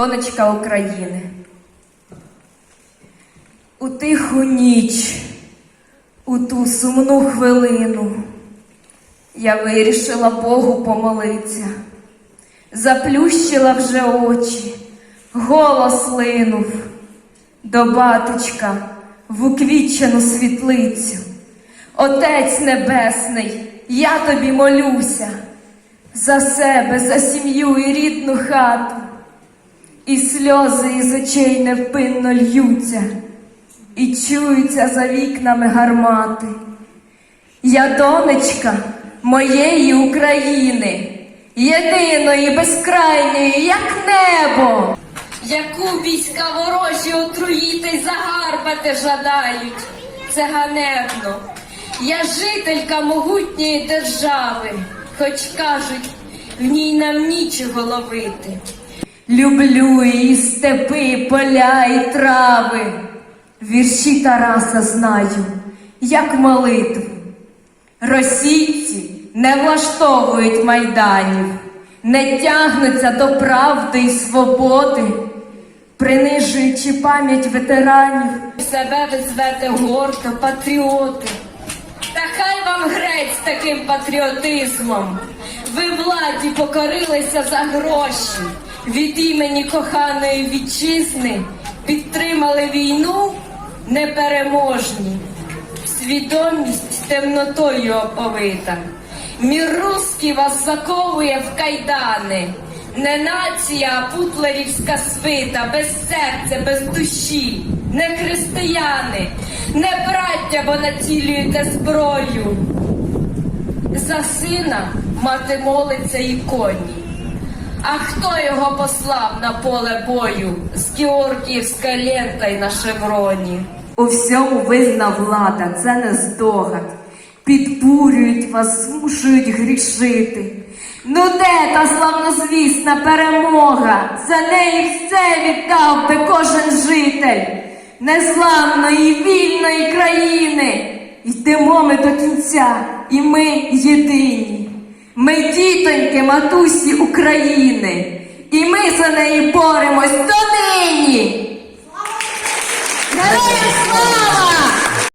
Донечка України. У тиху ніч, у ту сумну хвилину, я вирішила Богу помолитися, заплющила вже очі, голос линув до батечка в уквічену світлицю. Отець Небесний, я тобі молюся за себе, за сім'ю і рідну хату. І сльози із очей невпинно льються, і чуються за вікнами гармати. Я донечка моєї України, єдиної, безкрайньої, як небо. Яку війська ворожі отруїти й загарбати жадають, це ганебно. Я жителька могутньої держави, хоч кажуть, в ній нам нічого ловити. Люблю і степи, поля і трави. Вірші Тараса знаю, як молитву. Російці не влаштовують майданів, не тягнуться до правди і свободи, принижуючи пам'ять ветеранів. Себе ви звете гордо патріоти. Та хай вам грець таким патріотизмом. Ви владі покорилися за гроші. Від імені коханої вітчизни підтримали війну непереможні. Свідомість темнотою оповита. Мір руський вас заковує в кайдани. Не нація, а путлерівська свита, без серця, без душі, не християни, не браття, бо націлюєте зброю. За сина мати молиться і коні. А хто його послав на поле бою з Георгіївська лента й на шевроні? У всьому винна влада, це не здогад. Підбурюють вас, змушують грішити. Ну де та славнозвісна перемога? За неї все віддав би кожен житель незламної вільної країни. Йдемо ми до кінця, і ми єдині. Ми дітоньки матусі України, і ми за неї боремось